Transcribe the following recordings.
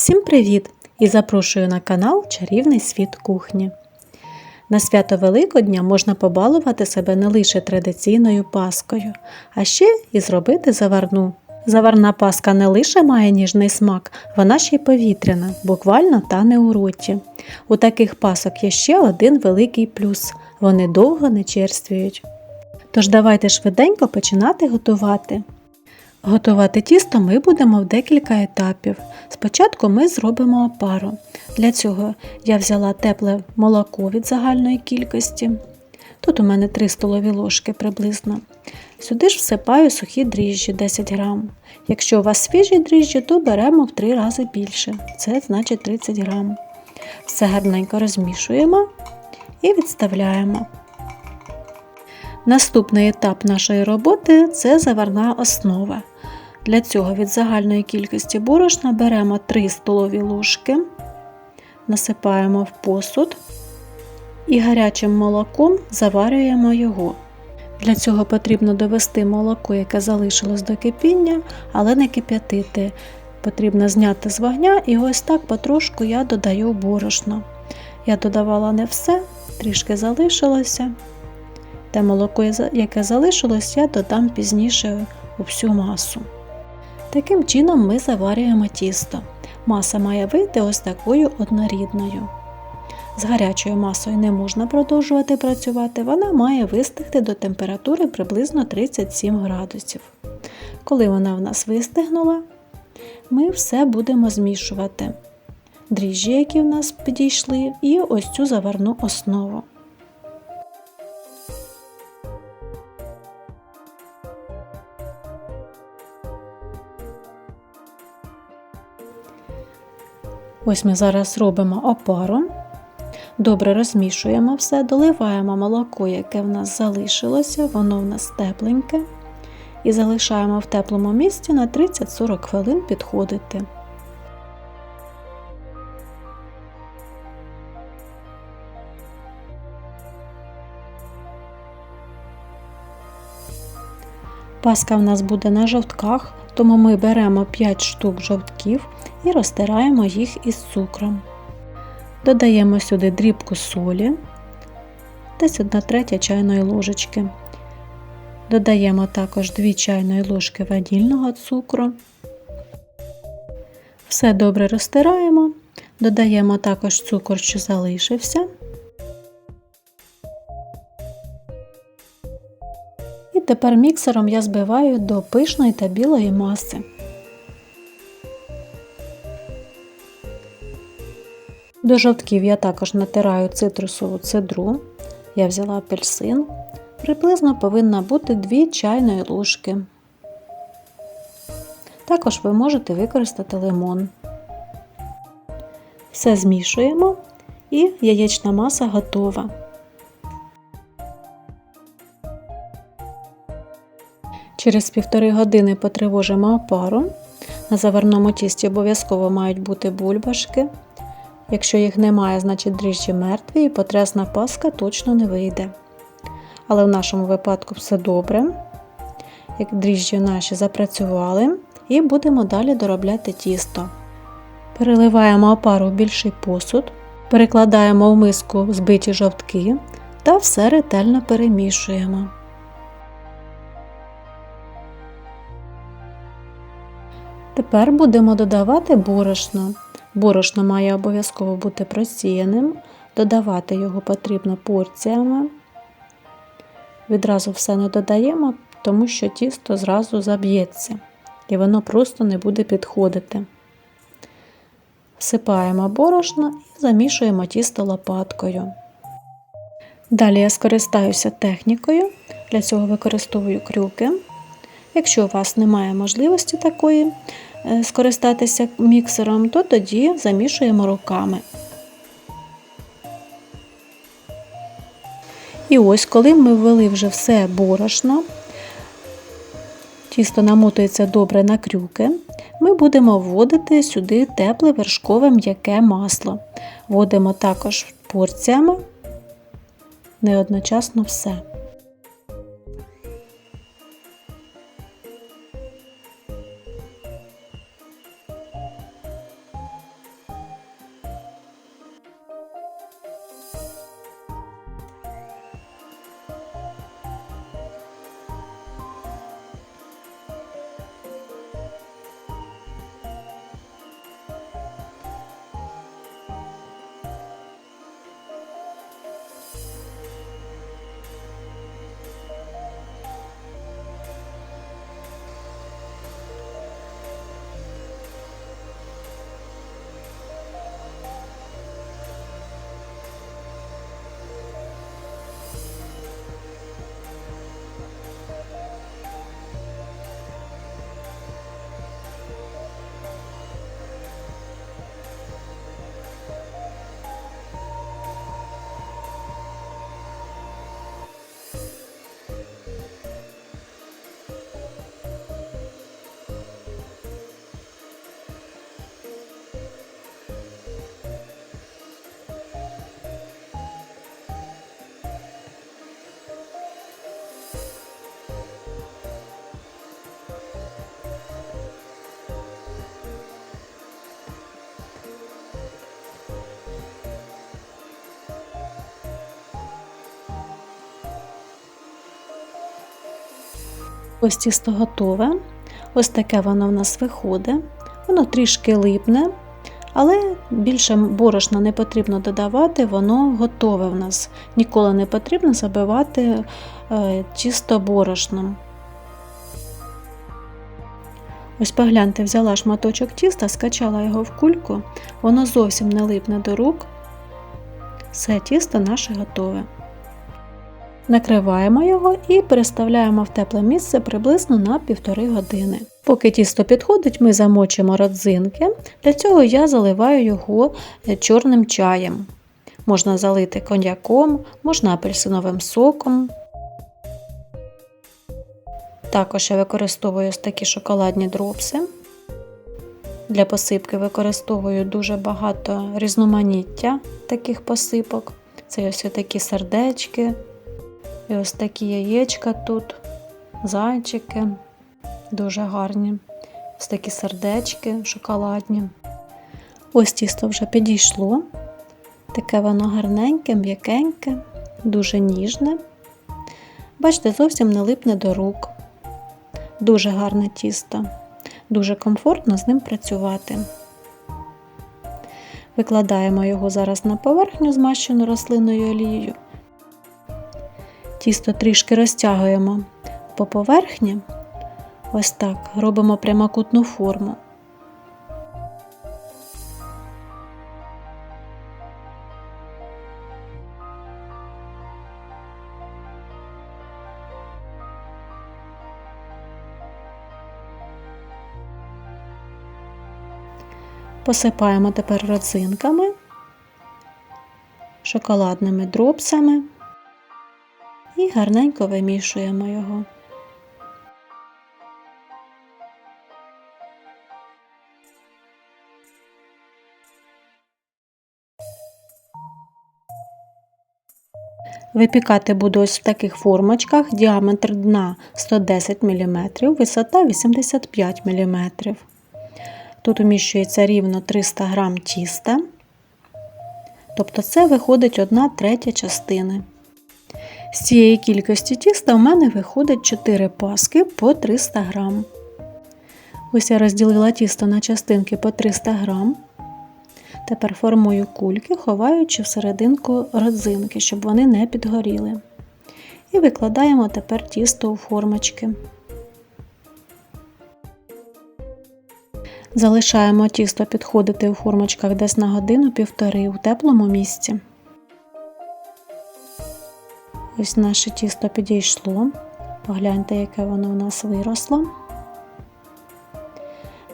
Всім привіт! І запрошую на канал Чарівний світ кухні. На свято Великодня можна побалувати себе не лише традиційною паскою, а ще і зробити заварну. Заварна паска не лише має ніжний смак, вона ще й повітряна, буквально тане у роті. У таких пасок є ще один великий плюс вони довго не черствують. Тож давайте швиденько починати готувати. Готувати тісто ми будемо в декілька етапів. Спочатку ми зробимо опару. Для цього я взяла тепле молоко від загальної кількості. Тут у мене 3 столові ложки приблизно. Сюди ж всипаю сухі дріжджі 10 грам. Якщо у вас свіжі дріжджі, то беремо в 3 рази більше. Це значить 30 грам. Все гарненько розмішуємо і відставляємо. Наступний етап нашої роботи це заварна основа. Для цього від загальної кількості борошна беремо 3 столові ложки, насипаємо в посуд і гарячим молоком заварюємо його. Для цього потрібно довести молоко, яке залишилось до кипіння, але не кип'ятити. Потрібно зняти з вогня і ось так потрошку я додаю борошно. Я додавала не все, трішки залишилося. Те молоко, яке залишилось, я додам пізніше у всю масу. Таким чином ми заварюємо тісто. Маса має вийти ось такою однорідною. З гарячою масою не можна продовжувати працювати, вона має вистигти до температури приблизно 37 градусів. Коли вона в нас вистигнула, ми все будемо змішувати. Дріжджі, які в нас підійшли, і ось цю заварну основу. Ось ми зараз робимо опару. Добре розмішуємо все, доливаємо молоко, яке в нас залишилося, воно в нас тепленьке. І залишаємо в теплому місці на 30-40 хвилин підходити. Паска в нас буде на жовтках, тому ми беремо 5 штук жовтків і розтираємо їх із цукром. Додаємо сюди дрібку солі, десь 1 третя чайної ложечки. Додаємо також 2 чайної ложки ванільного цукру. Все добре розтираємо, додаємо також цукор, що залишився. Тепер міксером я збиваю до пишної та білої маси. До жовтків я також натираю цитрусову цедру. Я взяла апельсин. Приблизно повинна бути 2 чайної ложки. Також ви можете використати лимон. Все змішуємо і яєчна маса готова. Через півтори години потривожимо опару. На заварному тісті обов'язково мають бути бульбашки. Якщо їх немає, значить дріжджі мертві і потресна паска точно не вийде. Але в нашому випадку все добре. Як дріжджі наші запрацювали, і будемо далі доробляти тісто. Переливаємо опару в більший посуд, перекладаємо в миску збиті жовтки та все ретельно перемішуємо. Тепер будемо додавати борошно. Борошно має обов'язково бути просіяним, додавати його потрібно порціями. Відразу все не додаємо, тому що тісто зразу заб'ється і воно просто не буде підходити. Всипаємо борошно і замішуємо тісто лопаткою. Далі я скористаюся технікою, для цього використовую крюки. Якщо у вас немає можливості такої, скористатися міксером, то тоді замішуємо руками. І ось, коли ми ввели вже все борошно, тісто намотується добре на крюки, ми будемо вводити сюди тепле вершкове м'яке масло. Вводимо також порціями, не одночасно все. Ось тісто готове. Ось таке воно в нас виходить. Воно трішки липне, але більше борошна не потрібно додавати, воно готове в нас. Ніколи не потрібно забивати е, тісто борошном. Ось погляньте, взяла шматочок тіста, скачала його в кульку, воно зовсім не липне до рук. Все тісто наше готове. Накриваємо його і переставляємо в тепле місце приблизно на півтори години. Поки тісто підходить, ми замочимо родзинки. Для цього я заливаю його е, чорним чаєм. Можна залити коньяком, можна апельсиновим соком. Також я використовую такі шоколадні дропси. Для посипки використовую дуже багато різноманіття таких посипок. Це ось такі сердечки, і ось такі яєчка тут, зайчики, дуже гарні. Ось такі сердечки шоколадні. Ось тісто вже підійшло. Таке воно гарненьке, м'якеньке, дуже ніжне. Бачите, зовсім не липне до рук. Дуже гарне тісто, дуже комфортно з ним працювати. Викладаємо його зараз на поверхню, змащену рослинною олією. Тісто трішки розтягуємо по поверхні, ось так, робимо прямокутну форму. Посипаємо тепер родзинками, шоколадними дропсами і гарненько вимішуємо його. Випікати буду ось в таких формочках, діаметр дна 110 мм, висота 85 мм. Тут уміщується рівно 300 г тіста, тобто це виходить 1 третя частини. З цієї кількості тіста у мене виходить 4 паски по 300 г. Ось я розділила тісто на частинки по 300 г. Тепер формую кульки, ховаючи всерединку родзинки, щоб вони не підгоріли. І викладаємо тепер тісто у формочки. Залишаємо тісто підходити у формочках десь на годину-півтори у теплому місці. Ось наше тісто підійшло. Погляньте, яке воно у нас виросло.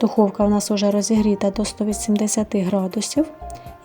Духовка у нас вже розігріта до 180 градусів.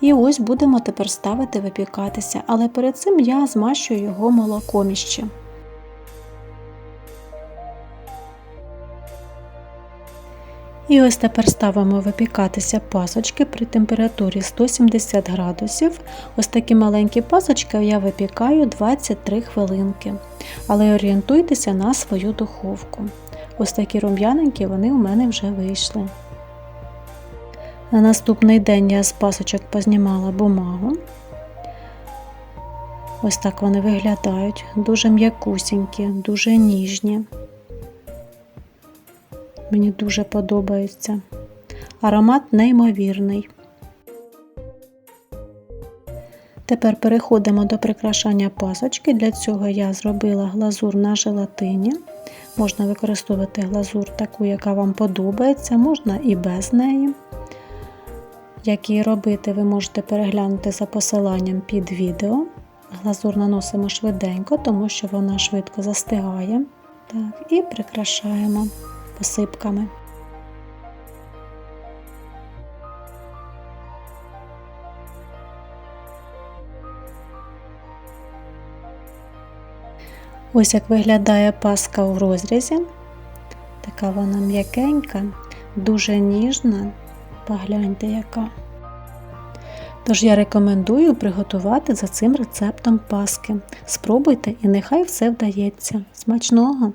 І ось будемо тепер ставити випікатися, але перед цим я змащую його молоком іще. І ось тепер ставимо випікатися пасочки при температурі 170 градусів. Ось такі маленькі пасочки я випікаю 23 хвилинки. Але орієнтуйтеся на свою духовку. Ось такі рум'яненькі вони у мене вже вийшли. На наступний день я з пасочок познімала бумагу. Ось так вони виглядають, дуже м'якусінькі, дуже ніжні. Мені дуже подобається. Аромат неймовірний. Тепер переходимо до прикрашання пасочки. Для цього я зробила глазур на желатині. Можна використовувати глазур таку, яка вам подобається, можна і без неї. Як її робити, ви можете переглянути за посиланням під відео. Глазур наносимо швиденько, тому що вона швидко застигає. Так, І прикрашаємо посипками. Ось як виглядає паска у розрізі. Така вона м'якенька, дуже ніжна, погляньте яка. Тож я рекомендую приготувати за цим рецептом паски. Спробуйте і нехай все вдається. Смачного!